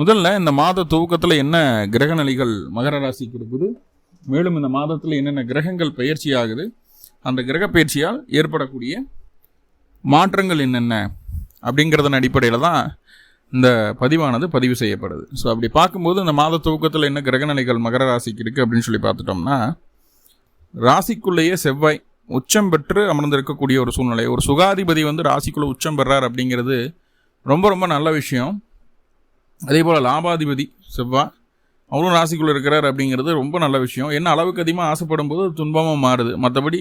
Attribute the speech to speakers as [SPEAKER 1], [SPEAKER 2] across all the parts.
[SPEAKER 1] முதல்ல இந்த மாத துவக்கத்தில் என்ன கிரக நிலைகள் மகர ராசிக்கு இருக்குது மேலும் இந்த மாதத்தில் என்னென்ன கிரகங்கள் பயிற்சி ஆகுது அந்த கிரக பயிற்சியால் ஏற்படக்கூடிய மாற்றங்கள் என்னென்ன அப்படிங்கிறதன் அடிப்படையில் தான் இந்த பதிவானது பதிவு செய்யப்படுது ஸோ அப்படி பார்க்கும்போது இந்த மாத துவக்கத்தில் என்ன நிலைகள் மகர ராசிக்கு இருக்குது அப்படின்னு சொல்லி பார்த்துட்டோம்னா ராசிக்குள்ளேயே செவ்வாய் உச்சம் பெற்று அமர்ந்திருக்கக்கூடிய ஒரு சூழ்நிலை ஒரு சுகாதிபதி வந்து ராசிக்குள்ளே உச்சம் பெறார் அப்படிங்கிறது ரொம்ப ரொம்ப நல்ல விஷயம் அதே போல் லாபாதிபதி செவ்வாய் அவரும் ராசிக்குள்ளே இருக்கிறார் அப்படிங்கிறது ரொம்ப நல்ல விஷயம் என்ன அளவுக்கு அதிகமாக ஆசைப்படும் போது துன்பமாக மாறுது மற்றபடி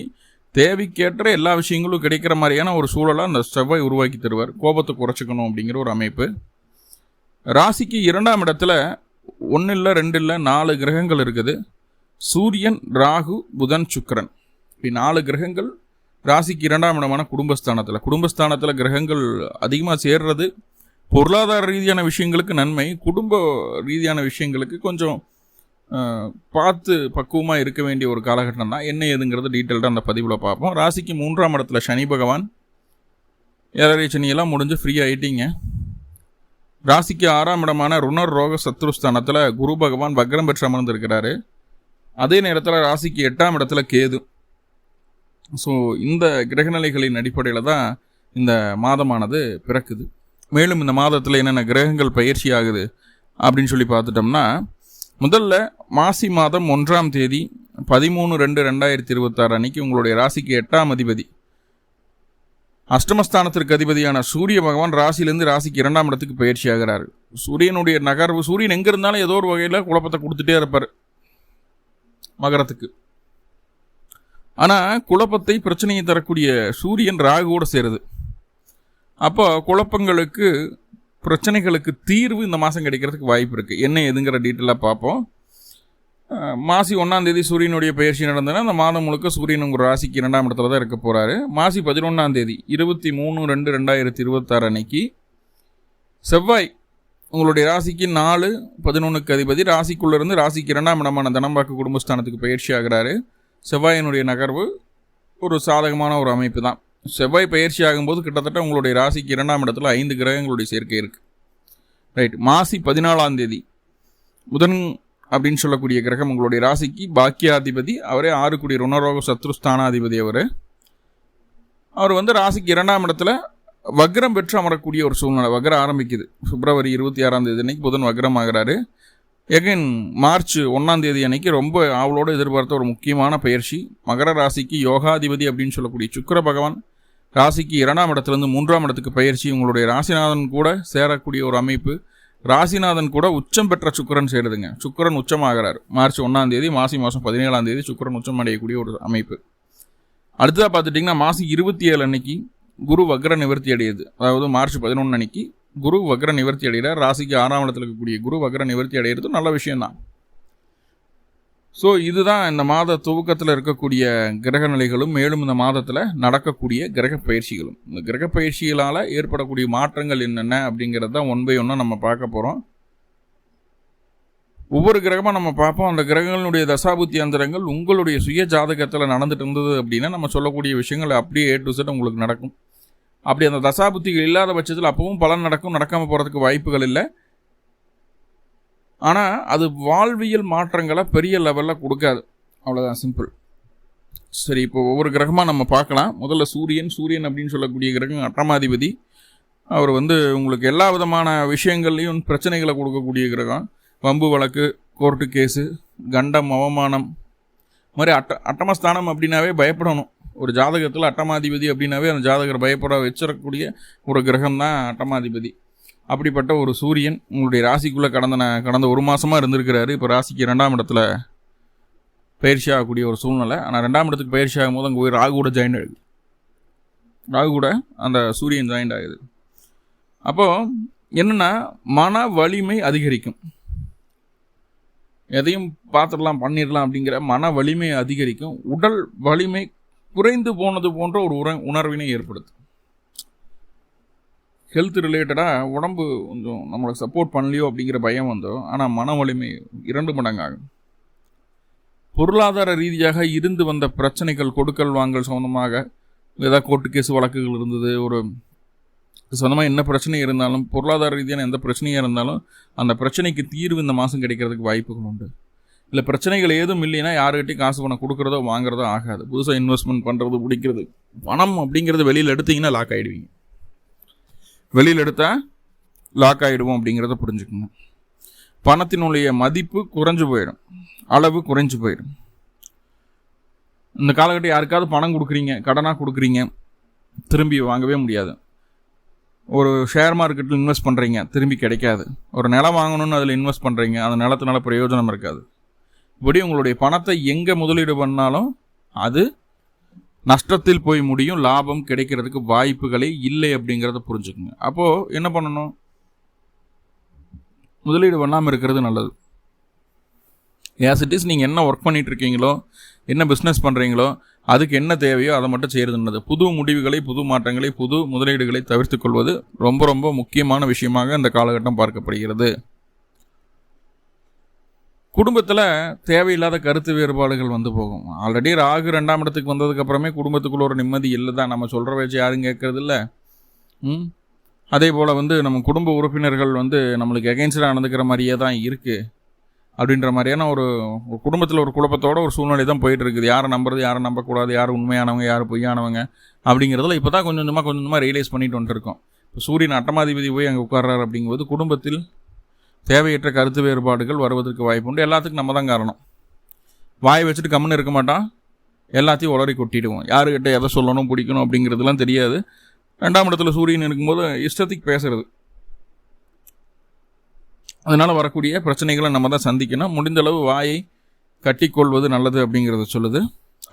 [SPEAKER 1] தேவைக்கேற்ற எல்லா விஷயங்களும் கிடைக்கிற மாதிரியான ஒரு சூழலாக அந்த செவ்வாய் உருவாக்கி தருவார் கோபத்தை குறைச்சிக்கணும் அப்படிங்கிற ஒரு அமைப்பு ராசிக்கு இரண்டாம் இடத்துல ஒன்று இல்லை ரெண்டு இல்லை நாலு கிரகங்கள் இருக்குது சூரியன் ராகு புதன் சுக்கரன் இப்படி நாலு கிரகங்கள் ராசிக்கு இரண்டாம் இடமான குடும்பஸ்தானத்தில் குடும்பஸ்தானத்தில் கிரகங்கள் அதிகமாக சேர்றது பொருளாதார ரீதியான விஷயங்களுக்கு நன்மை குடும்ப ரீதியான விஷயங்களுக்கு கொஞ்சம் பார்த்து பக்குவமாக இருக்க வேண்டிய ஒரு காலகட்டம் தான் என்ன ஏதுங்கிறது டீட்டெயில்டாக அந்த பதிவில் பார்ப்போம் ராசிக்கு மூன்றாம் இடத்துல சனி பகவான் ஏழரை சனியெல்லாம் முடிஞ்சு ஃப்ரீ ஆகிட்டீங்க ராசிக்கு ஆறாம் இடமான ருணர் ரோக சத்ருஸ்தானத்தில் குரு பகவான் வக்ரம் பெற்று அமர்ந்திருக்கிறாரு அதே நேரத்தில் ராசிக்கு எட்டாம் இடத்துல கேது ஸோ இந்த கிரகநிலைகளின் அடிப்படையில் தான் இந்த மாதமானது பிறக்குது மேலும் இந்த மாதத்தில் என்னென்ன கிரகங்கள் பயிற்சி ஆகுது அப்படின்னு சொல்லி பார்த்துட்டோம்னா முதல்ல மாசி மாதம் ஒன்றாம் தேதி பதிமூணு ரெண்டு ரெண்டாயிரத்தி இருபத்தாறு அன்னைக்கு உங்களுடைய ராசிக்கு எட்டாம் அதிபதி அஷ்டமஸ்தானத்திற்கு அதிபதியான சூரிய பகவான் ராசியிலேருந்து ராசிக்கு இரண்டாம் இடத்துக்கு பயிற்சி ஆகிறார் சூரியனுடைய நகர்வு சூரியன் எங்கே இருந்தாலும் ஏதோ ஒரு வகையில் குழப்பத்தை கொடுத்துட்டே இருப்பார் மகரத்துக்கு ஆனால் குழப்பத்தை பிரச்சனையை தரக்கூடிய சூரியன் ராகுவோடு சேருது அப்போ குழப்பங்களுக்கு பிரச்சனைகளுக்கு தீர்வு இந்த மாதம் கிடைக்கிறதுக்கு வாய்ப்பு இருக்குது என்ன எதுங்கிற டீட்டெயிலாக பார்ப்போம் மாசி ஒன்றாந்தேதி சூரியனுடைய பயிற்சி நடந்ததுன்னா அந்த மாதம் முழுக்க சூரியன் உங்கள் ராசிக்கு இரண்டாம் இடத்துல தான் இருக்க போகிறாரு மாசி பதினொன்றாந்தேதி இருபத்தி மூணு ரெண்டு ரெண்டாயிரத்தி இருபத்தாறு அன்னைக்கு செவ்வாய் உங்களுடைய ராசிக்கு நாலு பதினொன்றுக்கு அதிபதி ராசிக்குள்ளேருந்து ராசிக்கு இரண்டாம் இடமான தனம்பாக்கு குடும்பஸ்தானத்துக்கு பயிற்சி ஆகிறாரு செவ்வாயினுடைய நகர்வு ஒரு சாதகமான ஒரு அமைப்பு தான் செவ்வாய் பயிற்சி ஆகும்போது கிட்டத்தட்ட உங்களுடைய ராசிக்கு இரண்டாம் இடத்துல ஐந்து கிரகங்களுடைய சேர்க்கை இருக்குது ரைட் மாசி பதினாலாம் தேதி புதன் அப்படின்னு சொல்லக்கூடிய கிரகம் உங்களுடைய ராசிக்கு பாக்கியாதிபதி அவரே ஆறு கூடிய ருணரோக சத்ருஸ்தானாதிபதி அவர் அவர் வந்து ராசிக்கு இரண்டாம் இடத்துல வக்ரம் பெற்று அமரக்கூடிய ஒரு சூழ்நிலை வக்ரம் ஆரம்பிக்குது பிப்ரவரி இருபத்தி ஆறாம் தேதி அன்னைக்கு புதன் வக்ரம் ஆகிறாரு எகைன் மார்ச் ஒன்றாம் தேதி அன்னைக்கு ரொம்ப ஆவலோடு எதிர்பார்த்த ஒரு முக்கியமான பயிற்சி மகர ராசிக்கு யோகாதிபதி அப்படின்னு சொல்லக்கூடிய சுக்கர பகவான் ராசிக்கு இரண்டாம் இடத்துலேருந்து மூன்றாம் இடத்துக்கு பயிற்சி உங்களுடைய ராசிநாதன் கூட சேரக்கூடிய ஒரு அமைப்பு ராசிநாதன் கூட உச்சம் பெற்ற சுக்கரன் சேருதுங்க சுக்கரன் உச்சமாகிறார் மார்ச் ஒன்றாம் தேதி மாசி மாதம் பதினேழாம் தேதி சுக்கரன் உச்சம் அடையக்கூடிய ஒரு அமைப்பு அடுத்ததாக பார்த்துட்டிங்கன்னா மாசி இருபத்தி ஏழு அன்னைக்கு குரு வக்ர நிவர்த்தி அடையுது அதாவது மார்ச் பதினொன்று அன்னைக்கு குரு வக்ர நிவர்த்தி அடைகிறார் ராசிக்கு ஆறாம் இடத்துல இருக்கக்கூடிய குரு வக்ர நிவர்த்தி அடைகிறது நல்ல விஷயம்தான் ஸோ இதுதான் இந்த மாத துவக்கத்தில் இருக்கக்கூடிய கிரக நிலைகளும் மேலும் இந்த மாதத்தில் நடக்கக்கூடிய கிரக பயிற்சிகளும் இந்த கிரக பயிற்சிகளால் ஏற்படக்கூடிய மாற்றங்கள் என்னென்ன அப்படிங்கிறது தான் ஒன் பை ஒன்னாக நம்ம பார்க்க போகிறோம் ஒவ்வொரு கிரகமாக நம்ம பார்ப்போம் அந்த கிரகங்களுடைய தசாபுத்தி அந்தரங்கள் உங்களுடைய சுய ஜாதகத்தில் நடந்துட்டு இருந்தது அப்படின்னா நம்ம சொல்லக்கூடிய விஷயங்கள் அப்படியே ஏ டு செட் உங்களுக்கு நடக்கும் அப்படி அந்த தசாபுத்திகள் இல்லாத பட்சத்தில் அப்பவும் பலன் நடக்கும் நடக்காமல் போகிறதுக்கு வாய்ப்புகள் இல்லை ஆனால் அது வாழ்வியல் மாற்றங்களை பெரிய லெவலில் கொடுக்காது அவ்வளோதான் சிம்பிள் சரி இப்போ ஒவ்வொரு கிரகமாக நம்ம பார்க்கலாம் முதல்ல சூரியன் சூரியன் அப்படின்னு சொல்லக்கூடிய கிரகம் அட்டமாதிபதி அவர் வந்து உங்களுக்கு எல்லா விதமான விஷயங்கள்லையும் பிரச்சனைகளை கொடுக்கக்கூடிய கிரகம் வம்பு வழக்கு கோர்ட்டு கேஸு கண்டம் அவமானம் மாதிரி அட்ட அட்டமஸ்தானம் அப்படின்னாவே பயப்படணும் ஒரு ஜாதகத்தில் அட்டமாதிபதி அப்படின்னாவே அந்த ஜாதகர் பயப்பட வச்சிடக்கூடிய ஒரு கிரகம் தான் அட்டமாதிபதி அப்படிப்பட்ட ஒரு சூரியன் உங்களுடைய ராசிக்குள்ளே கடந்த கடந்த ஒரு மாதமாக இருந்திருக்கிறாரு இப்போ ராசிக்கு ரெண்டாம் இடத்துல பயிற்சி ஆகக்கூடிய ஒரு சூழ்நிலை ஆனால் ரெண்டாம் இடத்துக்கு பயிற்சி போது அங்கே போய் ராகு கூட ஜாயின் ஆகுது ராகு கூட அந்த சூரியன் ஜாயின் ஆகுது அப்போது என்னென்னா மன வலிமை அதிகரிக்கும் எதையும் பார்த்துடலாம் பண்ணிடலாம் அப்படிங்கிற மன வலிமை அதிகரிக்கும் உடல் வலிமை குறைந்து போனது போன்ற ஒரு உணர்வினை ஏற்படுத்தும் ஹெல்த் ரிலேட்டடாக உடம்பு கொஞ்சம் நம்மளை சப்போர்ட் பண்ணலையோ அப்படிங்கிற பயம் வந்தோம் ஆனால் மன வலிமை இரண்டு மடங்காகும் பொருளாதார ரீதியாக இருந்து வந்த பிரச்சனைகள் கொடுக்கல் வாங்கல் சம்மந்தமாக ஏதாவது கோர்ட்டு கேஸ் வழக்குகள் இருந்தது ஒரு சொந்தமாக என்ன பிரச்சனை இருந்தாலும் பொருளாதார ரீதியான எந்த பிரச்சனையாக இருந்தாலும் அந்த பிரச்சனைக்கு தீர்வு இந்த மாதம் கிடைக்கிறதுக்கு வாய்ப்புகள் உண்டு இல்லை பிரச்சனைகள் ஏதும் இல்லைன்னா யாருக்கிட்டையும் காசு பணம் கொடுக்குறதோ வாங்குறதோ ஆகாது புதுசாக இன்வெஸ்ட்மெண்ட் பண்ணுறது பிடிக்கிறது பணம் அப்படிங்கிறது வெளியில் எடுத்திங்கன்னா லாக் ஆகிடுவீங்க வெளியில் எடுத்தால் லாக் ஆகிடுவோம் அப்படிங்கிறத புரிஞ்சுக்கணும் பணத்தினுடைய மதிப்பு குறைஞ்சு போயிடும் அளவு குறைஞ்சு போயிடும் இந்த காலகட்டம் யாருக்காவது பணம் கொடுக்குறீங்க கடனாக கொடுக்குறீங்க திரும்பி வாங்கவே முடியாது ஒரு ஷேர் மார்க்கெட்டில் இன்வெஸ்ட் பண்ணுறீங்க திரும்பி கிடைக்காது ஒரு நிலம் வாங்கணும்னு அதில் இன்வெஸ்ட் பண்ணுறீங்க அந்த நிலத்தினால பிரயோஜனம் இருக்காது இப்படி உங்களுடைய பணத்தை எங்கே முதலீடு பண்ணாலும் அது நஷ்டத்தில் போய் முடியும் லாபம் கிடைக்கிறதுக்கு வாய்ப்புகளே இல்லை அப்படிங்கிறத புரிஞ்சுக்கோங்க அப்போது என்ன பண்ணணும் முதலீடு பண்ணாமல் இருக்கிறது நல்லது ஏஸ் இட் இஸ் நீங்கள் என்ன ஒர்க் பண்ணிகிட்ருக்கீங்களோ என்ன பிஸ்னஸ் பண்ணுறீங்களோ அதுக்கு என்ன தேவையோ அதை மட்டும் செய்கிறது நல்லது புது முடிவுகளை புது மாற்றங்களை புது முதலீடுகளை தவிர்த்து கொள்வது ரொம்ப ரொம்ப முக்கியமான விஷயமாக இந்த காலகட்டம் பார்க்கப்படுகிறது குடும்பத்தில் தேவையில்லாத கருத்து வேறுபாடுகள் வந்து போகும் ஆல்ரெடி ராகு ரெண்டாம் இடத்துக்கு வந்ததுக்கப்புறமே குடும்பத்துக்குள்ள ஒரு நிம்மதி இல்லை தான் நம்ம சொல்கிற வச்சு யாரும் கேட்கறது இல்லை ம் அதே போல் வந்து நம்ம குடும்ப உறுப்பினர்கள் வந்து நம்மளுக்கு எகெயின்ஸ்டாக நடந்துக்கிற மாதிரியே தான் இருக்குது அப்படின்ற மாதிரியான ஒரு குடும்பத்தில் ஒரு குழப்பத்தோட ஒரு சூழ்நிலை தான் போயிட்டு இருக்குது யாரை நம்புறது யாரை நம்பக்கூடாது யார் உண்மையானவங்க யார் பொய்யானவங்க அப்படிங்கிறதுல இப்போ தான் கொஞ்சம் கொஞ்சமாக கொஞ்சமாக ரியலைஸ் பண்ணிட்டு வந்துருக்கோம் இப்போ சூரியன் அட்டமாதிபதி போய் அங்கே உட்கார்றாரு அப்படிங்கும்போது குடும்பத்தில் தேவையற்ற கருத்து வேறுபாடுகள் வருவதற்கு வாய்ப்பு உண்டு எல்லாத்துக்கும் நம்ம தான் காரணம் வாய் வச்சுட்டு கம்முன்னு இருக்க மாட்டான் எல்லாத்தையும் உளறி கொட்டிடுவோம் யாருக்கிட்ட எதை சொல்லணும் பிடிக்கணும் அப்படிங்கிறதுலாம் தெரியாது ரெண்டாம் இடத்துல சூரியன் இருக்கும்போது இஷ்டத்துக்கு பேசுறது அதனால் வரக்கூடிய பிரச்சனைகளை நம்ம தான் சந்திக்கணும் முடிந்தளவு வாயை கட்டிக்கொள்வது நல்லது அப்படிங்கிறத சொல்லுது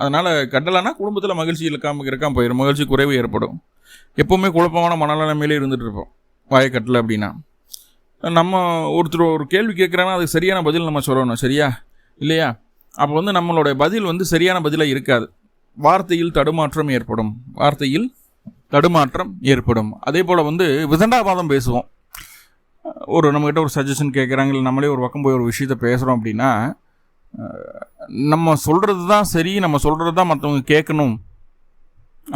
[SPEAKER 1] அதனால் கட்டலைன்னா குடும்பத்தில் மகிழ்ச்சி இருக்காம இருக்காமல் போயிடும் மகிழ்ச்சி குறைவு ஏற்படும் எப்போவுமே குழப்பமான மனநிலைமையிலே இருந்துகிட்டு இருப்போம் வாயை கட்டலை அப்படின்னா நம்ம ஒருத்தர் ஒரு கேள்வி கேட்குறேன்னா அது சரியான பதில் நம்ம சொல்லணும் சரியா இல்லையா அப்போ வந்து நம்மளுடைய பதில் வந்து சரியான பதிலாக இருக்காது வார்த்தையில் தடுமாற்றம் ஏற்படும் வார்த்தையில் தடுமாற்றம் ஏற்படும் அதே போல் வந்து விதண்டாபாதம் பேசுவோம் ஒரு நம்மக்கிட்ட ஒரு சஜஷன் கேட்குறாங்க இல்லை நம்மளே ஒரு பக்கம் போய் ஒரு விஷயத்த பேசுகிறோம் அப்படின்னா நம்ம சொல்கிறது தான் சரி நம்ம சொல்கிறது தான் மற்றவங்க கேட்கணும்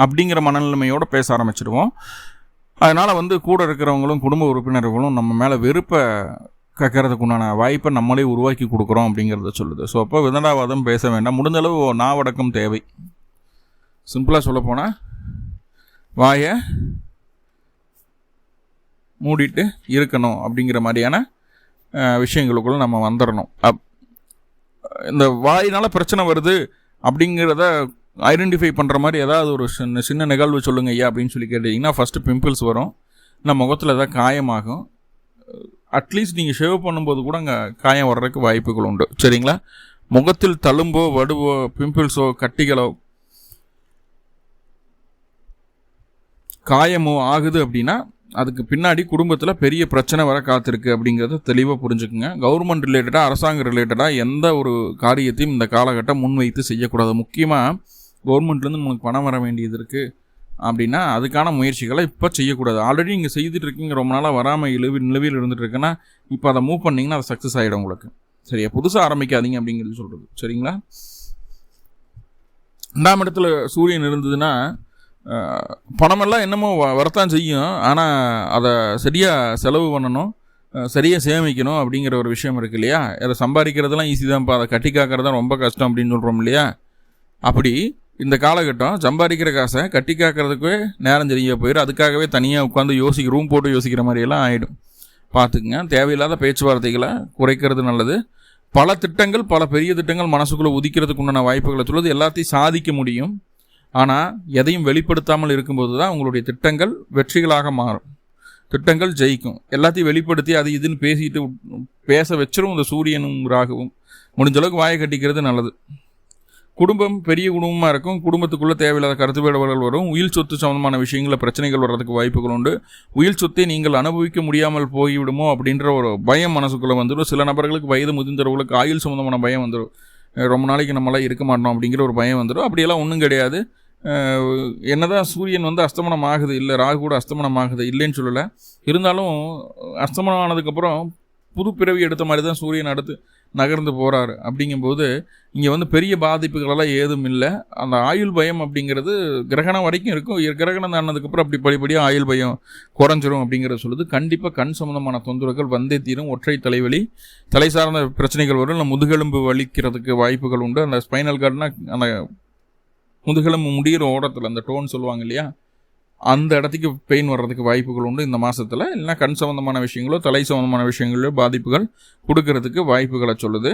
[SPEAKER 1] அப்படிங்கிற மனநிலைமையோடு பேச ஆரம்பிச்சிடுவோம் அதனால் வந்து கூட இருக்கிறவங்களும் குடும்ப உறுப்பினர்களும் நம்ம மேலே வெறுப்பை கக்கிறதுக்கு உண்டான வாய்ப்பை நம்மளே உருவாக்கி கொடுக்குறோம் அப்படிங்கிறத சொல்லுது ஸோ அப்போ விதண்டாவாதம் பேச வேண்டாம் முடிஞ்சளவு நாவடக்கம் தேவை சிம்பிளாக சொல்லப்போனால் வாயை மூடிட்டு இருக்கணும் அப்படிங்கிற மாதிரியான விஷயங்களுக்குள்ள நம்ம வந்துடணும் அப் இந்த வாயினால் பிரச்சனை வருது அப்படிங்கிறத ஐடென்டிஃபை பண்ணுற மாதிரி ஏதாவது ஒரு சின்ன சின்ன நிகழ்வு சொல்லுங்கள் ஐயா அப்படின்னு சொல்லி கேட்டிங்கன்னா ஃபஸ்ட்டு பிம்பிள்ஸ் வரும் நம்ம முகத்தில் ஏதாவது காயமாகும் அட்லீஸ்ட் நீங்கள் ஷேவ் பண்ணும்போது கூட அங்கே காயம் வர்றதுக்கு வாய்ப்புகள் உண்டு சரிங்களா முகத்தில் தழும்போ வடுவோ பிம்பிள்ஸோ கட்டிகளோ காயமோ ஆகுது அப்படின்னா அதுக்கு பின்னாடி குடும்பத்தில் பெரிய பிரச்சனை வர காத்திருக்கு அப்படிங்கிறத தெளிவாக புரிஞ்சுக்குங்க கவர்மெண்ட் ரிலேட்டடாக அரசாங்கம் ரிலேட்டடாக எந்த ஒரு காரியத்தையும் இந்த காலகட்டம் முன்வைத்து செய்யக்கூடாது முக்கியமாக கவர்மெண்ட்லேருந்து நம்மளுக்கு பணம் வர வேண்டியது இருக்குது அப்படின்னா அதுக்கான முயற்சிகளை இப்போ செய்யக்கூடாது ஆல்ரெடி இங்கே செய்துட்டு இருக்கீங்க ரொம்ப நாளாக வராமல் இழுவி நிலவியில் இருந்துட்டு இருக்குன்னா இப்போ அதை மூவ் பண்ணிங்கன்னா அது சக்ஸஸ் ஆகிடும் உங்களுக்கு சரியா புதுசாக ஆரம்பிக்காதீங்க அப்படிங்கிறது சொல்கிறது சரிங்களா ரெண்டாம் இடத்துல சூரியன் இருந்ததுன்னா பணமெல்லாம் என்னமோ வரத்தான் செய்யும் ஆனால் அதை சரியாக செலவு பண்ணணும் சரியாக சேமிக்கணும் அப்படிங்கிற ஒரு விஷயம் இருக்குது இல்லையா அதை சம்பாதிக்கிறதெல்லாம் ஈஸி தான்ப்பா அதை கட்டி காக்கிறது தான் ரொம்ப கஷ்டம் அப்படின்னு சொல்கிறோம் இல்லையா அப்படி இந்த காலகட்டம் சம்பாதிக்கிற காசை கட்டி காக்கிறதுக்கு நேரம் தெரிய போயிடும் அதுக்காகவே தனியாக உட்காந்து யோசிக்க ரூம் போட்டு யோசிக்கிற மாதிரியெல்லாம் ஆகிடும் பார்த்துக்குங்க தேவையில்லாத பேச்சுவார்த்தைகளை குறைக்கிறது நல்லது பல திட்டங்கள் பல பெரிய திட்டங்கள் மனசுக்குள்ளே உதிக்கிறதுக்கு உண்டான வாய்ப்புகளை சொல்லுது எல்லாத்தையும் சாதிக்க முடியும் ஆனால் எதையும் வெளிப்படுத்தாமல் இருக்கும்போது தான் உங்களுடைய திட்டங்கள் வெற்றிகளாக மாறும் திட்டங்கள் ஜெயிக்கும் எல்லாத்தையும் வெளிப்படுத்தி அது இதுன்னு பேசிட்டு பேச வச்சிரும் இந்த சூரியனும் ராகவும் முடிஞ்சளவுக்கு வாயை கட்டிக்கிறது நல்லது குடும்பம் பெரிய குடும்பமாக இருக்கும் குடும்பத்துக்குள்ளே தேவையில்லாத கருத்து வேறுபாடுகள் வரும் உயிர் சொத்து சம்பந்தமான விஷயங்களில் பிரச்சனைகள் வர்றதுக்கு வாய்ப்புகள் உண்டு உயிர் சொத்தை நீங்கள் அனுபவிக்க முடியாமல் போய்விடுமோ அப்படின்ற ஒரு பயம் மனசுக்குள்ளே வந்துடும் சில நபர்களுக்கு வயது முதிர்ந்தவர்களுக்கு ஆயுள் சம்மந்தமான பயம் வந்துடும் ரொம்ப நாளைக்கு நம்மளால் இருக்க மாட்டோம் அப்படிங்கிற ஒரு பயம் வந்துடும் அப்படியெல்லாம் ஒன்றும் கிடையாது என்னதான் சூரியன் வந்து அஸ்தமனம் ஆகுது இல்லை ராகு கூட அஸ்தமனம் ஆகுது இல்லைன்னு சொல்லலை இருந்தாலும் அஸ்தமனம் ஆனதுக்கப்புறம் புது பிறவி எடுத்த மாதிரி தான் சூரியன் அடுத்து நகர்ந்து போகிறாரு அப்படிங்கும்போது இங்கே வந்து பெரிய பாதிப்புகளெல்லாம் ஏதும் இல்லை அந்த ஆயுள் பயம் அப்படிங்கிறது கிரகணம் வரைக்கும் இருக்கும் கிரகணம் ஆனதுக்கப்புறம் அப்படி படிப்படியாக ஆயுள் பயம் குறைஞ்சிரும் அப்படிங்கிறத சொல்லுது கண்டிப்பாக கண் சம்மந்தமான தொந்தரவுகள் வந்தே தீரும் ஒற்றை தலைவலி தலை சார்ந்த பிரச்சனைகள் வரும் இல்லை முதுகெலும்பு வலிக்கிறதுக்கு வாய்ப்புகள் உண்டு அந்த ஸ்பைனல் கார்டுனால் அந்த முதுகெலும்பு முடிகிற ஓடத்தில் அந்த டோன் சொல்லுவாங்க இல்லையா அந்த இடத்துக்கு பெயின் வர்றதுக்கு வாய்ப்புகள் உண்டு இந்த மாதத்தில் இல்லைனா கண் சம்மந்தமான விஷயங்களோ தலை சம்மந்தமான விஷயங்களோ பாதிப்புகள் கொடுக்கறதுக்கு வாய்ப்புகளை சொல்லுது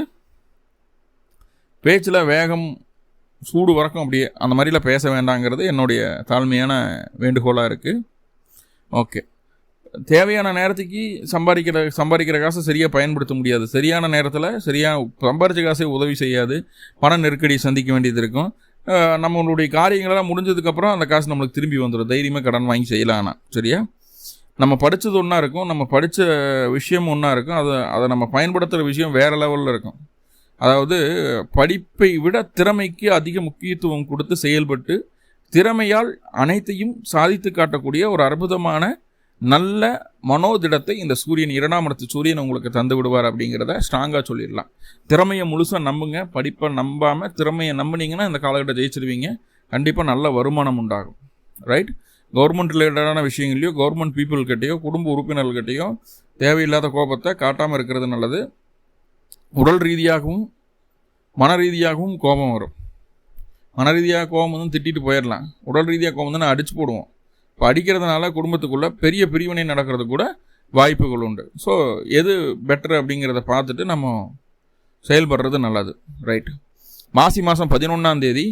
[SPEAKER 1] பேச்சில் வேகம் சூடு வரக்கும் அப்படியே அந்த மாதிரிலாம் பேச வேண்டாங்கிறது என்னுடைய தாழ்மையான வேண்டுகோளாக இருக்குது ஓகே தேவையான நேரத்துக்கு சம்பாதிக்கிற சம்பாதிக்கிற காசை சரியாக பயன்படுத்த முடியாது சரியான நேரத்தில் சரியாக சம்பாதிச்ச காசை உதவி செய்யாது பண நெருக்கடியை சந்திக்க வேண்டியது இருக்கும் நம்மளுடைய காரியங்களெல்லாம் முடிஞ்சதுக்கப்புறம் அந்த காசு நம்மளுக்கு திரும்பி வந்துடும் தைரியமாக கடன் வாங்கி செய்யலாம் சரியா நம்ம படித்தது ஒன்றா இருக்கும் நம்ம படித்த விஷயம் ஒன்றா இருக்கும் அதை அதை நம்ம பயன்படுத்துகிற விஷயம் வேறு லெவலில் இருக்கும் அதாவது படிப்பை விட திறமைக்கு அதிக முக்கியத்துவம் கொடுத்து செயல்பட்டு திறமையால் அனைத்தையும் சாதித்து காட்டக்கூடிய ஒரு அற்புதமான நல்ல மனோதிடத்தை இந்த சூரியன் இரண்டாம் இடத்து சூரியன் உங்களுக்கு தந்து விடுவார் அப்படிங்கிறத ஸ்ட்ராங்காக சொல்லிடலாம் திறமையை முழுசாக நம்புங்க படிப்பை நம்பாமல் திறமையை நம்பினீங்கன்னா இந்த காலகட்டம் ஜெயிச்சிருவீங்க கண்டிப்பாக நல்ல வருமானம் உண்டாகும் ரைட் கவர்மெண்ட் ரிலேட்டடான விஷயங்கள்லையோ கவர்மெண்ட் பீப்புள்கிட்டையோ குடும்ப உறுப்பினர்கிட்டையோ தேவையில்லாத கோபத்தை காட்டாமல் இருக்கிறது நல்லது உடல் ரீதியாகவும் மன ரீதியாகவும் கோபம் வரும் மன ரீதியாக கோபம் வந்து திட்டிட்டு போயிடலாம் உடல் ரீதியாக கோபம் வந்து நான் அடிச்சு போடுவோம் படிக்கிறதுனால குடும்பத்துக்குள்ளே பெரிய பிரிவினை நடக்கிறது கூட வாய்ப்புகள் உண்டு ஸோ எது பெட்டர் அப்படிங்கிறத பார்த்துட்டு நம்ம செயல்படுறது நல்லது ரைட் மாசி மாதம் பதினொன்றாந்தேதி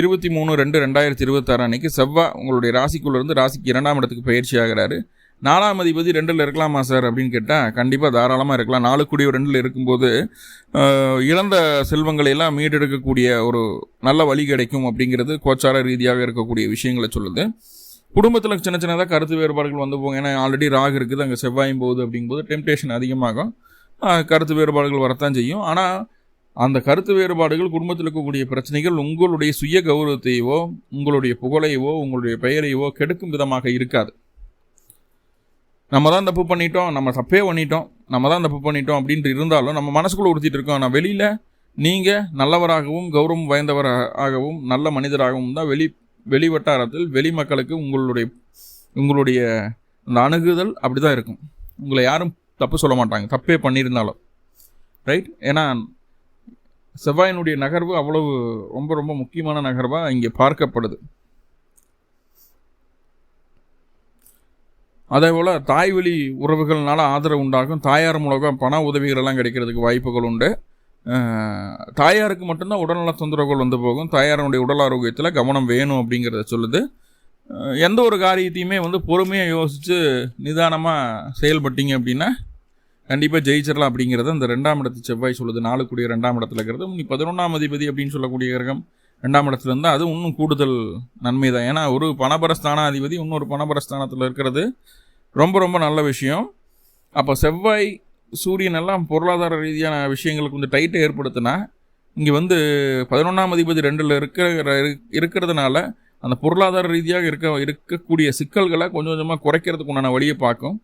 [SPEAKER 1] இருபத்தி மூணு ரெண்டு ரெண்டாயிரத்தி இருபத்தாறு அன்றைக்கி செவ்வாய் உங்களுடைய ராசிக்குள்ளேருந்து ராசிக்கு இரண்டாம் இடத்துக்கு பயிற்சி ஆகிறாரு நாலாம் அதிபதி ரெண்டில் இருக்கலாமா சார் அப்படின்னு கேட்டால் கண்டிப்பாக தாராளமாக இருக்கலாம் நாலு கூடிய ரெண்டில் இருக்கும்போது இழந்த செல்வங்களை எல்லாம் மீட்டெடுக்கக்கூடிய ஒரு நல்ல வழி கிடைக்கும் அப்படிங்கிறது கோச்சார ரீதியாக இருக்கக்கூடிய விஷயங்களை சொல்லுது குடும்பத்தில் சின்ன சின்னதாக கருத்து வேறுபாடுகள் வந்து போங்க ஏன்னா ஆல்ரெடி ராகு இருக்குது அங்கே செவ்வாயும் போகுது அப்படிங்கும்போது டெம்டேஷன் அதிகமாகும் கருத்து வேறுபாடுகள் வரத்தான் செய்யும் ஆனால் அந்த கருத்து வேறுபாடுகள் குடும்பத்தில் இருக்கக்கூடிய பிரச்சனைகள் உங்களுடைய சுய கௌரவத்தையோ உங்களுடைய புகழையவோ உங்களுடைய பெயரையவோ கெடுக்கும் விதமாக இருக்காது நம்ம தான் தப்பு பண்ணிட்டோம் நம்ம தப்பே பண்ணிட்டோம் நம்ம தான் தப்பு பண்ணிட்டோம் அப்படின்ட்டு இருந்தாலும் நம்ம மனசுக்குள்ளே உறுத்திட்டு இருக்கோம் ஆனால் வெளியில் நீங்கள் நல்லவராகவும் கௌரவம் வாய்ந்தவராகவும் நல்ல மனிதராகவும் தான் வெளி வெளி வட்டாரத்தில் வெளி மக்களுக்கு உங்களுடைய உங்களுடைய அந்த அணுகுதல் அப்படி தான் இருக்கும் உங்களை யாரும் தப்பு சொல்ல மாட்டாங்க தப்பே பண்ணியிருந்தாலும் ரைட் ஏன்னா செவ்வாயினுடைய நகர்வு அவ்வளவு ரொம்ப ரொம்ப முக்கியமான நகர்வாக இங்கே பார்க்கப்படுது அதே போல் தாய்வழி உறவுகள்னால ஆதரவு உண்டாகும் தாயார் மூலமாக பண உதவிகள் எல்லாம் கிடைக்கிறதுக்கு வாய்ப்புகள் உண்டு தாயாருக்கு மட்டும்தான் உடல்நல தொந்தரவுகள் வந்து போகும் தாயாரனுடைய உடல் ஆரோக்கியத்தில் கவனம் வேணும் அப்படிங்கிறத சொல்லுது எந்த ஒரு காரியத்தையுமே வந்து பொறுமையாக யோசித்து நிதானமாக செயல்பட்டீங்க அப்படின்னா கண்டிப்பாக ஜெயிச்சிடலாம் அப்படிங்கிறத அந்த ரெண்டாம் இடத்து செவ்வாய் சொல்லுது நாலு கூடிய ரெண்டாம் இடத்துல இருக்கிறது நீ பதினொன்றாம் அதிபதி அப்படின்னு சொல்லக்கூடிய கிரகம் ரெண்டாம் இடத்துல இருந்தால் அது இன்னும் கூடுதல் நன்மை தான் ஏன்னா ஒரு பணபரஸ்தானாதிபதி இன்னொரு பணபரஸ்தானத்தில் இருக்கிறது ரொம்ப ரொம்ப நல்ல விஷயம் அப்போ செவ்வாய் சூரியன் எல்லாம் பொருளாதார ரீதியான விஷயங்களுக்கு கொஞ்சம் டைட்டை ஏற்படுத்தினா இங்கே வந்து பதினொன்றாம் அதிபதி ரெண்டில் இருக்கிற இருக்கிறதுனால அந்த பொருளாதார ரீதியாக இருக்க இருக்கக்கூடிய சிக்கல்களை கொஞ்சம் கொஞ்சமாக குறைக்கிறதுக்கு உண்டான வழியை பார்க்கும்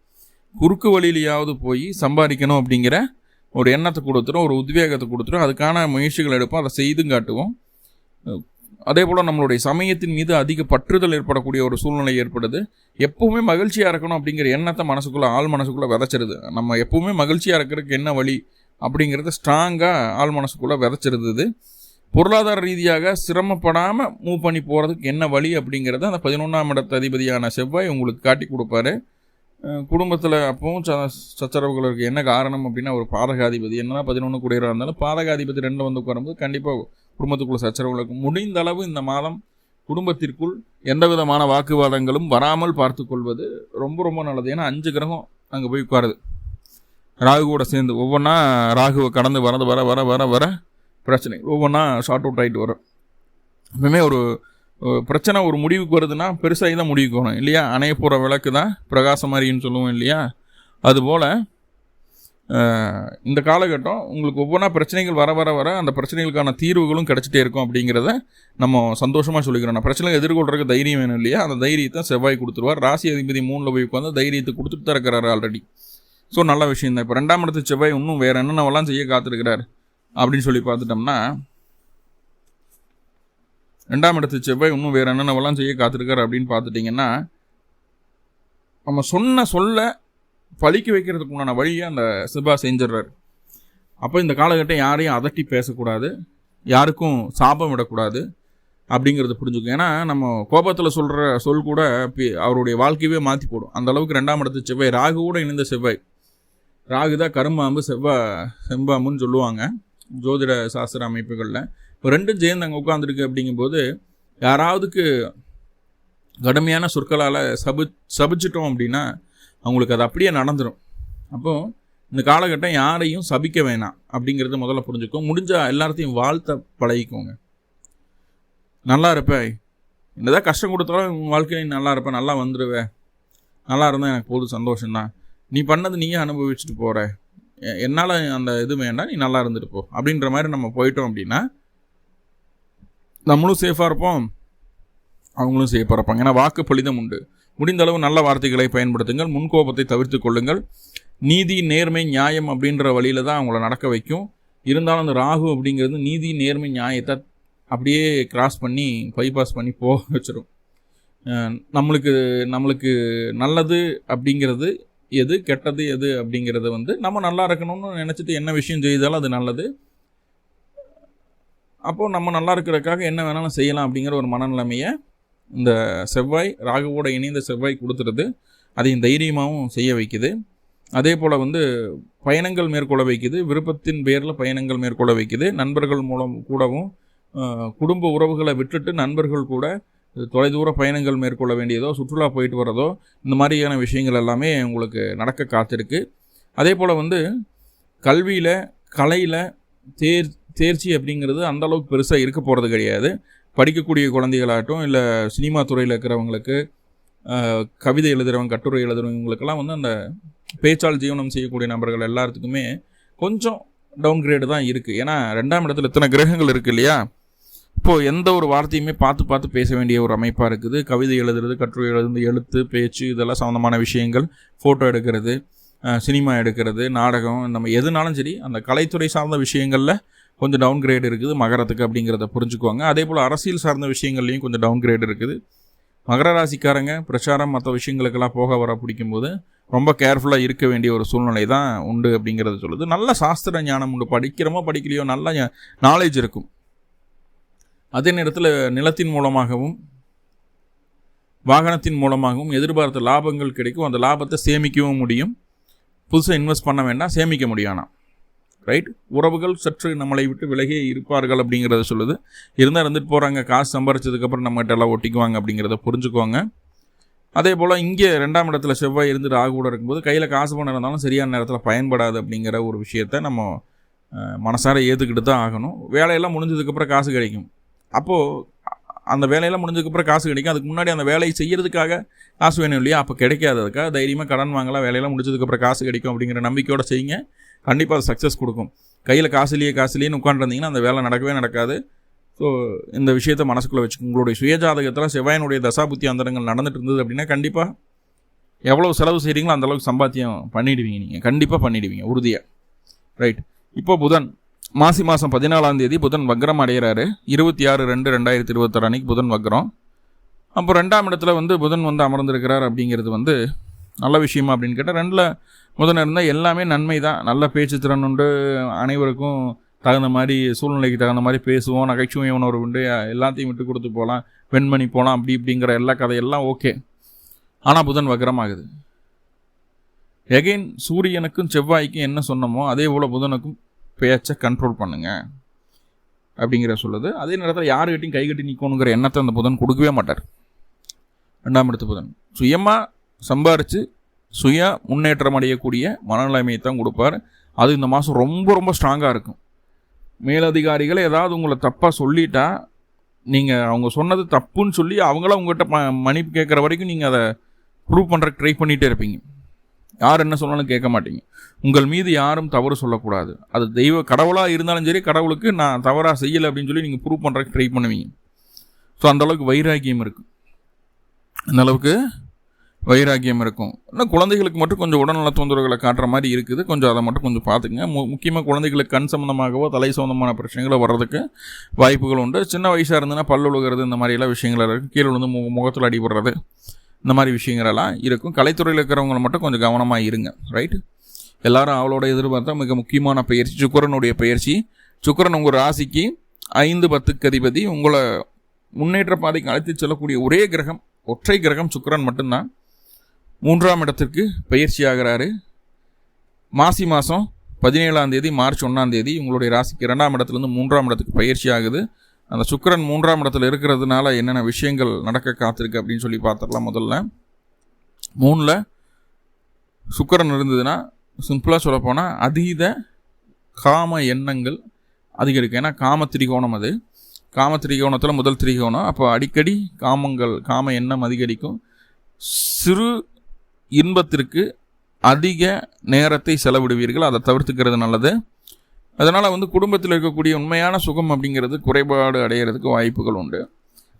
[SPEAKER 1] குறுக்கு வழியிலையாவது போய் சம்பாதிக்கணும் அப்படிங்கிற ஒரு எண்ணத்தை கொடுத்துரும் ஒரு உத்வேகத்தை கொடுத்துரும் அதுக்கான முயற்சிகள் எடுப்போம் அதை செய்தும் காட்டுவோம் அதே போல் நம்மளுடைய சமயத்தின் மீது அதிக பற்றுதல் ஏற்படக்கூடிய ஒரு சூழ்நிலை ஏற்படுது எப்போவுமே மகிழ்ச்சியாக இருக்கணும் அப்படிங்கிற எண்ணத்தை மனசுக்குள்ளே ஆள் மனசுக்குள்ளே விதைச்சிருது நம்ம எப்போவுமே மகிழ்ச்சியாக இருக்கிறதுக்கு என்ன வழி அப்படிங்கிறத ஸ்ட்ராங்காக ஆள் மனசுக்குள்ளே விதைச்சிருந்தது பொருளாதார ரீதியாக சிரமப்படாமல் மூவ் பண்ணி போகிறதுக்கு என்ன வழி அப்படிங்கிறத அந்த பதினொன்றாம் இடத்த அதிபதியான செவ்வாய் உங்களுக்கு காட்டி கொடுப்பாரு குடும்பத்தில் அப்பவும் ச சச்சரவுகளுக்கு என்ன காரணம் அப்படின்னா ஒரு பாதகாதிபதி என்னதான் பதினொன்று குடியராக இருந்தாலும் பாதகாதிபதி ரெண்டு வந்து உட்காரும்போது கண்டிப்பாக குடும்பத்துக்குள்ள சச்சரவுகளுக்கும் முடிந்த அளவு இந்த மாதம் குடும்பத்திற்குள் எந்த விதமான வாக்குவாதங்களும் வராமல் பார்த்து கொள்வது ரொம்ப ரொம்ப நல்லது ஏன்னா அஞ்சு கிரகம் அங்கே போய் உட்காருது ராகுவோட சேர்ந்து ஒவ்வொன்றா ராகுவை கடந்து வரது வர வர வர வர பிரச்சனை ஒவ்வொன்றா ஷார்ட் அவுட் ஆகிட்டு வரும் எப்பவுமே ஒரு பிரச்சனை ஒரு முடிவுக்கு வருதுன்னா பெருசாகி தான் முடிவுக்கு வரும் இல்லையா அணைய போகிற விளக்கு தான் பிரகாசம் மாதிரின்னு சொல்லுவோம் இல்லையா அதுபோல் இந்த காலகட்டம் உங்களுக்கு ஒவ்வொன்றா பிரச்சனைகள் வர வர வர அந்த பிரச்சனைகளுக்கான தீர்வுகளும் கிடச்சிட்டே இருக்கும் அப்படிங்கிறத நம்ம சந்தோஷமாக சொல்லிக்கிறோம் நான் பிரச்சனைகள் எதிர்கொள்கிறதுக்கு தைரியம் வேணும் இல்லையா அந்த தைரியத்தை செவ்வாய் கொடுத்துருவார் ராசி அதிபதி மூணில் போய் உட்காந்து தைரியத்தை கொடுத்துட்டு தான் இருக்கிறாரு ஆல்ரெடி ஸோ நல்ல விஷயம் தான் இப்போ ரெண்டாம் இடத்து செவ்வாய் இன்னும் வேறு என்னென்னவெல்லாம் செய்ய காத்திருக்கிறார் அப்படின்னு சொல்லி பார்த்துட்டோம்னா ரெண்டாம் இடத்து செவ்வாய் இன்னும் வேறு என்னென்னவெல்லாம் செய்ய காத்திருக்காரு அப்படின்னு பார்த்துட்டிங்கன்னா நம்ம சொன்ன சொல்ல பழிக்கு வைக்கிறதுக்கு உண்டான வழியை அந்த சிபா செஞ்சிடுறாரு அப்போ இந்த காலகட்டம் யாரையும் அதட்டி பேசக்கூடாது யாருக்கும் சாபம் விடக்கூடாது அப்படிங்கிறது புரிஞ்சுக்கும் ஏன்னா நம்ம கோபத்தில் சொல்கிற சொல் கூட அவருடைய வாழ்க்கையவே மாற்றி போடும் அந்த அளவுக்கு ரெண்டாம் இடத்து செவ்வாய் ராகு கூட இணைந்த செவ்வாய் ராகு தான் கரும்பாம்பு செவ்வாய் செம்பாம்புன்னு சொல்லுவாங்க ஜோதிட சாஸ்திர அமைப்புகளில் இப்போ ரெண்டும் ஜெயந்த் அங்கே உட்காந்துருக்கு அப்படிங்கும்போது யாராவதுக்கு கடுமையான சொற்களால் சபு சபிச்சிட்டோம் அப்படின்னா அவங்களுக்கு அது அப்படியே நடந்துடும் அப்போது இந்த காலகட்டம் யாரையும் சபிக்க வேணாம் அப்படிங்கிறத முதல்ல புரிஞ்சுக்கோ முடிஞ்சால் எல்லாத்தையும் வாழ்த்த பழகிக்கோங்க நல்லா இருப்பேன் என்னதான் கஷ்டம் கொடுத்தாலும் உங்கள் வாழ்க்கையில் நல்லா இருப்பேன் நல்லா வந்துடுவேன் நல்லா இருந்தால் எனக்கு போதும் சந்தோஷம்தான் நீ பண்ணது நீயே அனுபவிச்சுட்டு போகிற என்னால் அந்த இது வேண்டாம் நீ நல்லா இருந்துட்டு போ அப்படின்ற மாதிரி நம்ம போயிட்டோம் அப்படின்னா நம்மளும் சேஃபாக இருப்போம் அவங்களும் சேஃபாக இருப்பாங்க ஏன்னா வாக்கு பலிதம் உண்டு முடிந்தளவு நல்ல வார்த்தைகளை பயன்படுத்துங்கள் முன்கோபத்தை தவிர்த்து கொள்ளுங்கள் நீதி நேர்மை நியாயம் அப்படின்ற வழியில் தான் அவங்கள நடக்க வைக்கும் இருந்தாலும் அந்த ராகு அப்படிங்கிறது நீதி நேர்மை நியாயத்தை அப்படியே கிராஸ் பண்ணி பைபாஸ் பண்ணி போக வச்சிடும் நம்மளுக்கு நம்மளுக்கு நல்லது அப்படிங்கிறது எது கெட்டது எது அப்படிங்கிறத வந்து நம்ம நல்லா இருக்கணும்னு நினச்சிட்டு என்ன விஷயம் செய்தாலும் அது நல்லது அப்போது நம்ம நல்லா இருக்கிறதுக்காக என்ன வேணாலும் செய்யலாம் அப்படிங்கிற ஒரு மனநிலைமையை இந்த செவ்வாய் ராகுவோட இணைந்த செவ்வாய் கொடுத்துறது அதையும் தைரியமாகவும் செய்ய வைக்குது அதே போல் வந்து பயணங்கள் மேற்கொள்ள வைக்குது விருப்பத்தின் பேரில் பயணங்கள் மேற்கொள்ள வைக்குது நண்பர்கள் மூலம் கூடவும் குடும்ப உறவுகளை விட்டுட்டு நண்பர்கள் கூட தொலைதூர பயணங்கள் மேற்கொள்ள வேண்டியதோ சுற்றுலா போயிட்டு வரதோ இந்த மாதிரியான விஷயங்கள் எல்லாமே உங்களுக்கு நடக்க காத்திருக்கு அதே போல் வந்து கல்வியில் கலையில் தேர் தேர்ச்சி அப்படிங்கிறது அந்தளவுக்கு பெருசாக இருக்க போகிறது கிடையாது படிக்கக்கூடிய குழந்தைகளாகட்டும் இல்லை சினிமா துறையில் இருக்கிறவங்களுக்கு கவிதை எழுதுகிறவங்க கட்டுரை எழுதுகிறவங்களுக்கெல்லாம் வந்து அந்த பேச்சால் ஜீவனம் செய்யக்கூடிய நபர்கள் எல்லாத்துக்குமே கொஞ்சம் டவுன்கிரேடு தான் இருக்குது ஏன்னா ரெண்டாம் இடத்துல இத்தனை கிரகங்கள் இருக்குது இல்லையா இப்போது எந்த ஒரு வார்த்தையுமே பார்த்து பார்த்து பேச வேண்டிய ஒரு அமைப்பாக இருக்குது கவிதை எழுதுறது கட்டுரை எழுதுறது எழுத்து பேச்சு இதெல்லாம் சம்மந்தமான விஷயங்கள் ஃபோட்டோ எடுக்கிறது சினிமா எடுக்கிறது நாடகம் நம்ம எதுனாலும் சரி அந்த கலைத்துறை சார்ந்த விஷயங்களில் கொஞ்சம் டவுன் கிரேட் இருக்குது மகரத்துக்கு அப்படிங்கிறத புரிஞ்சுக்குவாங்க அதே போல் அரசியல் சார்ந்த விஷயங்கள்லையும் கொஞ்சம் டவுன் கிரேட் இருக்குது மகர ராசிக்காரங்க பிரச்சாரம் மற்ற விஷயங்களுக்கெல்லாம் போக வர பிடிக்கும்போது ரொம்ப கேர்ஃபுல்லாக இருக்க வேண்டிய ஒரு சூழ்நிலை தான் உண்டு அப்படிங்கிறத சொல்லுது நல்ல சாஸ்திர ஞானம் உண்டு படிக்கிறோமோ படிக்கலையோ நல்ல நாலேஜ் இருக்கும் அதே நேரத்தில் நிலத்தின் மூலமாகவும் வாகனத்தின் மூலமாகவும் எதிர்பார்த்த லாபங்கள் கிடைக்கும் அந்த லாபத்தை சேமிக்கவும் முடியும் புதுசாக இன்வெஸ்ட் பண்ண வேண்டாம் சேமிக்க முடியும் ஆனால் ரைட் உறவுகள் சற்று நம்மளை விட்டு விலகியே இருப்பார்கள் அப்படிங்கிறத சொல்லுது இருந்தால் இருந்துட்டு போகிறாங்க காசு சம்பாரிச்சதுக்கப்புறம் நம்மகிட்ட எல்லாம் ஒட்டிக்குவாங்க அப்படிங்கிறத புரிஞ்சுக்குவாங்க அதே போல் இங்கே ரெண்டாம் இடத்துல செவ்வாய் இருந்துட்டு ஆகூட இருக்கும்போது கையில் காசு பணம் இருந்தாலும் சரியான நேரத்தில் பயன்படாது அப்படிங்கிற ஒரு விஷயத்த நம்ம மனசார ஏற்றுக்கிட்டு தான் ஆகணும் வேலையெல்லாம் முடிஞ்சதுக்கப்புறம் காசு கிடைக்கும் அப்போது அந்த வேலையெல்லாம் முடிஞ்சதுக்கப்புறம் காசு கிடைக்கும் அதுக்கு முன்னாடி அந்த வேலையை செய்கிறதுக்காக காசு வேணும் இல்லையா அப்போ கிடைக்காததுக்காக தைரியமாக கடன் வாங்கலாம் வேலையெல்லாம் முடிஞ்சதுக்கப்புறம் காசு கிடைக்கும் அப்படிங்கிற நம்பிக்கையோடு செய்யுங்க கண்டிப்பாக அது சக்ஸஸ் கொடுக்கும் கையில் காசுலேயே காசுலேயேன்னு உட்காந்துருந்தீங்கன்னா அந்த வேலை நடக்கவே நடக்காது ஸோ இந்த விஷயத்தை மனசுக்குள்ளே வச்சுக்கோங்க உங்களுடைய சுயஜாதகத்தில் செவ்வாயினுடைய தசாபுத்தி அந்தரங்கள் நடந்துட்டு இருந்தது அப்படின்னா கண்டிப்பாக எவ்வளோ செலவு செய்கிறீங்களோ அந்தளவுக்கு சம்பாத்தியம் பண்ணிவிடுவீங்க நீங்கள் கண்டிப்பாக பண்ணிவிடுவீங்க உறுதியாக ரைட் இப்போ புதன் மாசி மாதம் பதினாலாம் தேதி புதன் வக்ரம் அடைகிறாரு இருபத்தி ஆறு ரெண்டு ரெண்டாயிரத்தி இருபத்தாறு அன்றைக்கி புதன் வக்ரம் அப்போ ரெண்டாம் இடத்துல வந்து புதன் வந்து அமர்ந்திருக்கிறார் அப்படிங்கிறது வந்து நல்ல விஷயமா அப்படின்னு கேட்டால் ரெண்டில் புதன் இருந்தால் எல்லாமே நன்மை தான் நல்ல பேச்சு திறன் உண்டு அனைவருக்கும் தகுந்த மாதிரி சூழ்நிலைக்கு தகுந்த மாதிரி பேசுவோம் நகைச்சுவை உணர்வு உண்டு எல்லாத்தையும் விட்டு கொடுத்து போகலாம் வெண்மணி போகலாம் அப்படி இப்படிங்கிற எல்லா கதையெல்லாம் ஓகே ஆனால் புதன் வக்ரமாகுது எகைன் சூரியனுக்கும் செவ்வாய்க்கும் என்ன சொன்னமோ அதே போல் புதனுக்கும் பேச்சை கண்ட்ரோல் பண்ணுங்கள் அப்படிங்கிற சொல்லுது அதே நேரத்தில் யாருக்கிட்டையும் கைகட்டி நிற்கணுங்கிற எண்ணத்தை அந்த புதன் கொடுக்கவே மாட்டார் ரெண்டாம் இடத்து புதன் சுயமாக சம்பாரித்து சுய முன்னேற்றம் அடையக்கூடிய மனநிலைமையை தான் கொடுப்பார் அது இந்த மாதம் ரொம்ப ரொம்ப ஸ்ட்ராங்காக இருக்கும் மேலதிகாரிகளை ஏதாவது உங்களை தப்பாக சொல்லிட்டா நீங்கள் அவங்க சொன்னது தப்புன்னு சொல்லி அவங்கள உங்கள்கிட்ட மன்னிப்பு கேட்குற வரைக்கும் நீங்கள் அதை ப்ரூவ் பண்ணுறக்கு ட்ரை பண்ணிகிட்டே இருப்பீங்க யார் என்ன சொன்னாலும் கேட்க மாட்டீங்க உங்கள் மீது யாரும் தவறு சொல்லக்கூடாது அது தெய்வ கடவுளாக இருந்தாலும் சரி கடவுளுக்கு நான் தவறாக செய்யலை அப்படின்னு சொல்லி நீங்கள் ப்ரூவ் பண்ணுறதுக்கு ட்ரை பண்ணுவீங்க ஸோ அந்தளவுக்கு வைராக்கியம் இருக்கும் அந்தளவுக்கு வைராக்கியம் இருக்கும் ஆனால் குழந்தைகளுக்கு மட்டும் கொஞ்சம் உடல்நல தொந்தரவுகளை காட்டுற மாதிரி இருக்குது கொஞ்சம் அதை மட்டும் கொஞ்சம் பார்த்துக்குங்க மு முக்கியமாக குழந்தைகளுக்கு கண் சம்மந்தமாகவோ தலை சம்மந்தமான பிரச்சனைகளோ வர்றதுக்கு வாய்ப்புகள் உண்டு சின்ன வயசாக இருந்ததுன்னா பல் உழுகிறது இந்த மாதிரியெல்லாம் விஷயங்கள் இருக்குது கீழே விழுந்து மு முகத்தில் அடிபடுறது இந்த மாதிரி விஷயங்களெல்லாம் இருக்கும் கலைத்துறையில் இருக்கிறவங்க மட்டும் கொஞ்சம் கவனமாக இருங்க ரைட்டு எல்லாரும் அவளோட எதிர்பார்த்தா மிக முக்கியமான பயிற்சி சுக்கரனுடைய பயிற்சி சுக்கரன் உங்கள் ராசிக்கு ஐந்து பத்துக்கு அதிபதி உங்களை முன்னேற்ற பாதைக்கு அழைத்து செல்லக்கூடிய ஒரே கிரகம் ஒற்றை கிரகம் சுக்கரன் மட்டும்தான் மூன்றாம் இடத்திற்கு பயிற்சி ஆகிறாரு மாசி மாதம் பதினேழாம் தேதி மார்ச் ஒன்றாம் தேதி உங்களுடைய ராசிக்கு இரண்டாம் இடத்துலேருந்து மூன்றாம் இடத்துக்கு பயிற்சி ஆகுது அந்த சுக்கரன் மூன்றாம் இடத்துல இருக்கிறதுனால என்னென்ன விஷயங்கள் நடக்க காத்திருக்கு அப்படின்னு சொல்லி பார்த்துடலாம் முதல்ல மூணில் சுக்கரன் இருந்ததுன்னா சிம்பிளாக சொல்லப்போனால் அதீத காம எண்ணங்கள் அதிகரிக்கும் ஏன்னா காம திரிகோணம் அது காம திரிகோணத்தில் முதல் திரிகோணம் அப்போ அடிக்கடி காமங்கள் காம எண்ணம் அதிகரிக்கும் சிறு இன்பத்திற்கு அதிக நேரத்தை செலவிடுவீர்கள் அதை தவிர்த்துக்கிறது நல்லது அதனால் வந்து குடும்பத்தில் இருக்கக்கூடிய உண்மையான சுகம் அப்படிங்கிறது குறைபாடு அடையிறதுக்கு வாய்ப்புகள் உண்டு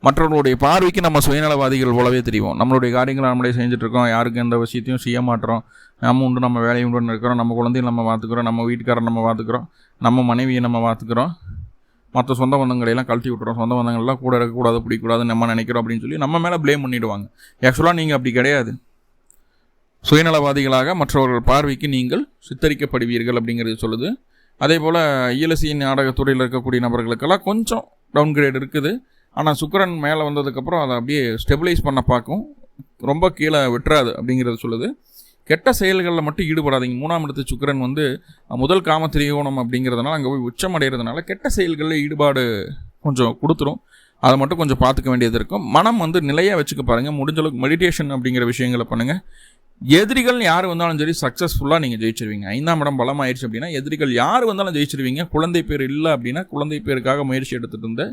[SPEAKER 1] மற்றவர்களுடைய பார்வைக்கு நம்ம சுயநலவாதிகள் போலவே தெரியும் நம்மளுடைய காரியங்களை நம்மளே செஞ்சுட்ருக்கோம் யாருக்கும் எந்த விஷயத்தையும் செய்ய மாட்டோம் நம்ம உண்டு நம்ம வேலையும் உண்டு இருக்கிறோம் நம்ம குழந்தையும் நம்ம பார்த்துக்கிறோம் நம்ம வீட்டுக்காரர் நம்ம பார்த்துக்கிறோம் நம்ம மனைவியை நம்ம பார்த்துக்கிறோம் மற்ற சொந்த பந்தங்களையெல்லாம் கழட்டி விட்டுறோம் சொந்த பந்தங்கள்லாம் கூட இருக்கக்கூடாது பிடிக்கக்கூடாதுன்னு நம்ம நினைக்கிறோம் அப்படின்னு சொல்லி நம்ம மேலே ப்ளேம் பண்ணிவிடுவாங்க ஆக்சுவலாக நீங்கள் அப்படி கிடையாது சுயநலவாதிகளாக மற்றவர்கள் பார்வைக்கு நீங்கள் சித்தரிக்கப்படுவீர்கள் அப்படிங்கிறது சொல்லுது அதே போல் இயலசி நாடகத்துறையில் இருக்கக்கூடிய நபர்களுக்கெல்லாம் கொஞ்சம் டவுன்கிரேட் இருக்குது ஆனால் சுக்கரன் மேலே வந்ததுக்கப்புறம் அதை அப்படியே ஸ்டெபிலைஸ் பண்ண பார்க்கும் ரொம்ப கீழே வெட்டுறாது அப்படிங்கிறது சொல்லுது கெட்ட செயல்களில் மட்டும் ஈடுபடாதீங்க மூணாம் இடத்து சுக்கரன் வந்து முதல் காம திரியோணம் அப்படிங்கிறதுனால அங்கே போய் உச்சம் அடைகிறதுனால கெட்ட செயல்களில் ஈடுபாடு கொஞ்சம் கொடுத்துரும் அதை மட்டும் கொஞ்சம் பார்த்துக்க வேண்டியது இருக்கும் மனம் வந்து நிலையாக வச்சுக்க பாருங்கள் முடிஞ்சளவுக்கு மெடிடேஷன் அப்படிங்கிற விஷயங்களை பண்ணுங்கள் எதிரிகள் யார் வந்தாலும் சரி சக்ஸஸ்ஃபுல்லாக நீங்கள் ஜெயிச்சிருவீங்க ஐந்தாம் இடம் பலம் ஆயிடுச்சு அப்படின்னா எதிரிகள் யார் வந்தாலும் ஜெயிச்சிருவீங்க குழந்தை பேர் இல்லை அப்படின்னா குழந்தை பேருக்காக முயற்சி எடுத்துகிட்டு இருந்து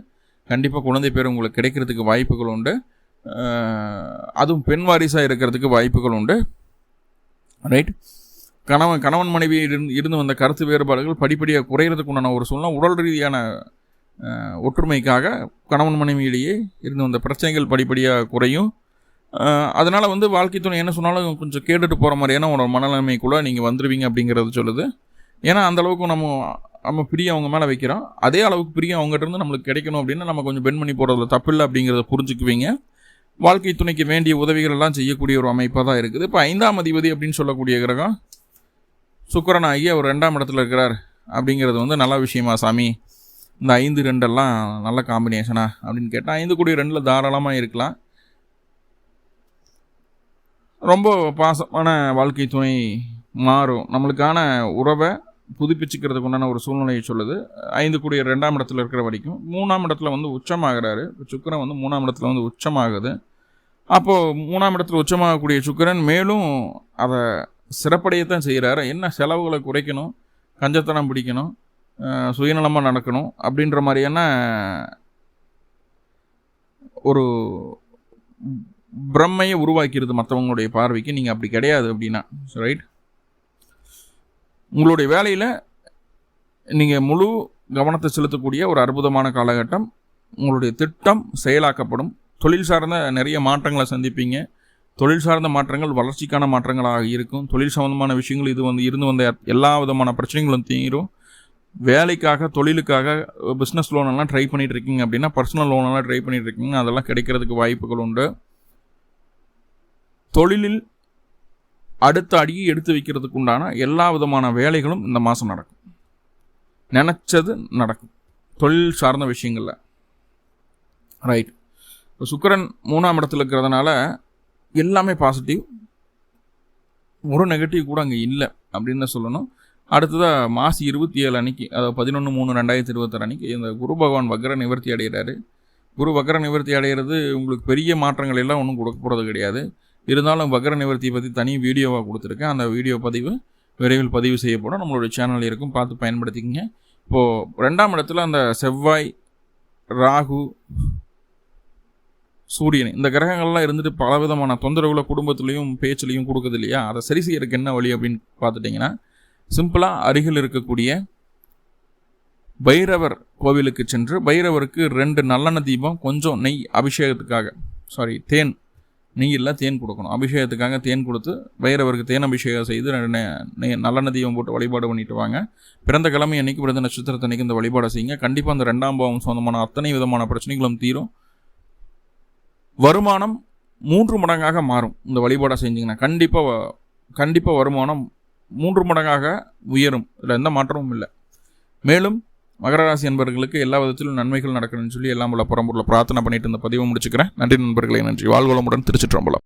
[SPEAKER 1] கண்டிப்பாக குழந்தை பேர் உங்களுக்கு கிடைக்கிறதுக்கு வாய்ப்புகள் உண்டு அதுவும் பெண் வாரிசாக இருக்கிறதுக்கு வாய்ப்புகள் உண்டு ரைட் கணவன் கணவன் மனைவி இருந்து வந்த கருத்து வேறுபாடுகள் படிப்படியாக குறைகிறதுக்கு உண்டான ஒரு சூழ்நிலை உடல் ரீதியான ஒற்றுமைக்காக கணவன் மனைவியிலேயே இருந்து வந்த பிரச்சனைகள் படிப்படியாக குறையும் அதனால் வந்து வாழ்க்கை துணை என்ன சொன்னாலும் கொஞ்சம் கேட்டுட்டு போகிற மாதிரியான ஏன்னா மனநிலைமை கூட நீங்கள் வந்துடுவீங்க அப்படிங்கிறது சொல்லுது ஏன்னா அந்தளவுக்கு நம்ம நம்ம பிரிய அவங்க மேலே வைக்கிறோம் அதே அளவுக்கு பிரிய அவங்ககிட்ட இருந்து நம்மளுக்கு கிடைக்கணும் அப்படின்னா நம்ம கொஞ்சம் பெண் பண்ணி போகிறதுல தப்பில்லை அப்படிங்கிறத புரிஞ்சுக்குவீங்க வாழ்க்கை துணைக்கு வேண்டிய உதவிகள் எல்லாம் செய்யக்கூடிய ஒரு அமைப்பாக தான் இருக்குது இப்போ ஐந்தாம் அதிபதி அப்படின்னு சொல்லக்கூடிய கிரகம் சுக்கரனாகி அவர் ரெண்டாம் இடத்துல இருக்கிறார் அப்படிங்கிறது வந்து நல்ல விஷயமா சாமி இந்த ஐந்து ரெண்டெல்லாம் நல்ல காம்பினேஷனா அப்படின்னு கேட்டால் ஐந்து கூடிய ரெண்டில் தாராளமாக இருக்கலாம் ரொம்ப பாசமான வாழ்க்கை துணை மாறும் நம்மளுக்கான உறவை புதுப்பிச்சுக்கிறதுக்கு உண்டான ஒரு சூழ்நிலையை சொல்லுது ஐந்து கூடிய ரெண்டாம் இடத்துல இருக்கிற வரைக்கும் மூணாம் இடத்துல வந்து உச்சமாகிறாரு சுக்கரன் வந்து மூணாம் இடத்துல வந்து உச்சமாகுது அப்போது மூணாம் இடத்துல உச்சமாகக்கூடிய சுக்கரன் மேலும் அதை சிறப்படையத்தான் செய்கிறாரு என்ன செலவுகளை குறைக்கணும் கஞ்சத்தனம் பிடிக்கணும் சுயநலமாக நடக்கணும் அப்படின்ற மாதிரியான ஒரு பிரம்மையை உருவாக்கிறது மற்றவங்களுடைய பார்வைக்கு நீங்கள் அப்படி கிடையாது அப்படின்னா ரைட் உங்களுடைய வேலையில் நீங்கள் முழு கவனத்தை செலுத்தக்கூடிய ஒரு அற்புதமான காலகட்டம் உங்களுடைய திட்டம் செயலாக்கப்படும் தொழில் சார்ந்த நிறைய மாற்றங்களை சந்திப்பீங்க தொழில் சார்ந்த மாற்றங்கள் வளர்ச்சிக்கான மாற்றங்களாக இருக்கும் தொழில் சம்மந்தமான விஷயங்கள் இது வந்து இருந்து வந்த எல்லா விதமான பிரச்சனைகளும் தீரும் வேலைக்காக தொழிலுக்காக பிஸ்னஸ் லோனெல்லாம் ட்ரை பண்ணிகிட்டு இருக்கீங்க அப்படின்னா பர்சனல் லோனெல்லாம் ட்ரை பண்ணிகிட்டு இருக்கீங்க அதெல்லாம் கிடைக்கிறதுக்கு வாய்ப்புகள் உண்டு தொழிலில் அடுத்த அடியை எடுத்து வைக்கிறதுக்கு உண்டான எல்லா விதமான வேலைகளும் இந்த மாதம் நடக்கும் நினச்சது நடக்கும் தொழில் சார்ந்த விஷயங்களில் ரைட் இப்போ சுக்கரன் மூணாம் இடத்துல இருக்கிறதுனால எல்லாமே பாசிட்டிவ் ஒரு நெகட்டிவ் கூட அங்கே இல்லை அப்படின்னு சொல்லணும் அடுத்ததாக மாசி இருபத்தி ஏழு அன்னைக்கு அதாவது பதினொன்று மூணு ரெண்டாயிரத்தி இருபத்தாறு அன்னைக்கு இந்த குரு பகவான் வக்ர நிவர்த்தி அடைகிறாரு குரு வக்ர நிவர்த்தி அடைகிறது உங்களுக்கு பெரிய மாற்றங்கள் எல்லாம் ஒன்றும் கொடுக்க போகிறது கிடையாது இருந்தாலும் வக்ர நிவர்த்தி பற்றி தனி வீடியோவாக கொடுத்துருக்கேன் அந்த வீடியோ பதிவு விரைவில் பதிவு செய்யப்படும் நம்மளோட சேனல் இருக்கும் பார்த்து பயன்படுத்திக்கங்க இப்போது ரெண்டாம் இடத்துல அந்த செவ்வாய் ராகு சூரியன் இந்த கிரகங்கள்லாம் இருந்துட்டு பலவிதமான தொந்தரவுகளை குடும்பத்துலேயும் பேச்சுலேயும் கொடுக்குது இல்லையா அதை சரி செய்யறதுக்கு என்ன வழி அப்படின்னு பார்த்துட்டிங்கன்னா சிம்பிளாக அருகில் இருக்கக்கூடிய பைரவர் கோவிலுக்கு சென்று பைரவருக்கு ரெண்டு நல்லெண்ண தீபம் கொஞ்சம் நெய் அபிஷேகத்துக்காக சாரி தேன் நெய்யெல்லாம் தேன் கொடுக்கணும் அபிஷேகத்துக்காக தேன் கொடுத்து வைரவருக்கு தேன் அபிஷேகம் செய்து நல்ல நதியம் போட்டு வழிபாடு பண்ணிட்டு வாங்க பிறந்த கிழமை அன்னைக்கு பிறந்த நட்சத்திரத்தை அன்னைக்கு இந்த வழிபாடை செய்யுங்க கண்டிப்பாக அந்த ரெண்டாம் பாவம் சொந்தமான அத்தனை விதமான பிரச்சனைகளும் தீரும் வருமானம் மூன்று மடங்காக மாறும் இந்த வழிபாடை செஞ்சிங்கன்னா கண்டிப்பாக கண்டிப்பாக வருமானம் மூன்று மடங்காக உயரும் இதில் எந்த மாற்றமும் இல்லை மேலும் மகர ராசி நண்பர்களுக்கு எல்லா விதத்திலும் நன்மைகள் நடக்கணும்னு சொல்லி எல்லாம் உள்ள புறம்பூரில் பிரார்த்தனை பண்ணிட்டு இருந்த பதிவை முடிச்சுக்கிறேன் நன்றி நண்பர்களை நன்றி வாழ்வளமுடன் திருச்சிற்றம்பலம்